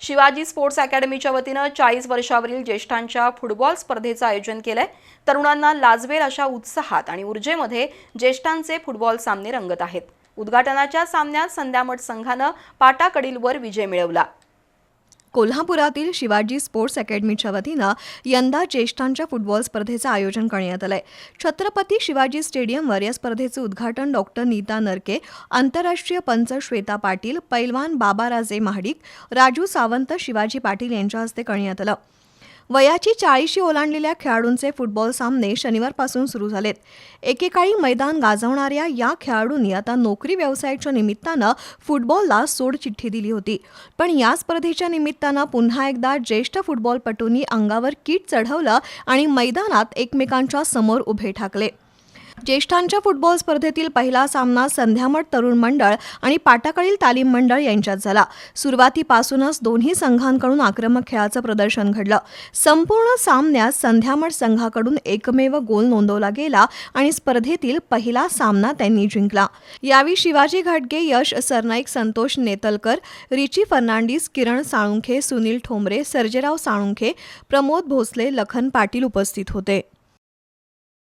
Shivaji sports अकॅडमीच्या वतीनं चाळीस वर्षावरील ज्येष्ठांच्या फुटबॉल स्पर्धेचं आयोजन केलंय. तरुणांना लाजवेल अशा उत्साहात आणि ऊर्जेमध्ये ज्येष्ठांचे फुटबॉल सामने रंगत आहेत. उद्घाटनाच्या सामन्यात संध्यामठ संघानं पाटाकडीलवर विजय मिळवला. कोल्हापुरातील शिवाजी स्पोर्ट्स अकॅडमीच्या वतीनं यंदा ज्येष्ठांच्या फुटबॉल स्पर्धेचं आयोजन करण्यात आलंय. छत्रपती शिवाजी स्टेडियमवर या स्पर्धेचं उद्घाटन डॉक्टर नीता नरके आंतरराष्ट्रीय पंच श्वेता पाटील पैलवान बाबाराजे महाडिक राजू सावंत शिवाजी पाटील यांच्या हस्ते करण्यात आलं. वयाची चाळीशी ओलांडलेल्या खेळाडूंचे फुटबॉल सामने शनिवारपासून सुरू झालेत. एकेकाळी मैदान गाजवणाऱ्या या खेळाडूंनी आता नोकरी व्यवसायाच्या निमित्तानं फुटबॉलला सोडचिठ्ठी दिली होती. पण या स्पर्धेच्या निमित्तानं पुन्हा एकदा ज्येष्ठ फुटबॉलपटूंनी अंगावर किट चढवलं आणि मैदानात एकमेकांच्या समोर उभे ठाकले. ज्येष्ठांच्या फुटबॉल स्पर्धेतील पहिला सामना संध्यामठ तरुण मंडळ आणि पाटाकडील तालीम मंडळ यांच्यात झाला. सुरुवातीपासूनच दोन्ही संघांकडून आक्रमक खेळाचं प्रदर्शन घडलं. संपूर्ण सामन्यात संध्यामठ संघाकडून एकमेव गोल नोंदवला गेला आणि स्पर्धेतील पहिला सामना त्यांनी जिंकला. यावेळी शिवाजी घाटगे यश सरनाईक संतोष नेतलकर रिची फर्नांडिस किरण साळुंखे सुनील ठोंबरे सर्जेराव साळुंखे प्रमोद भोसले लखन पाटील उपस्थित होते.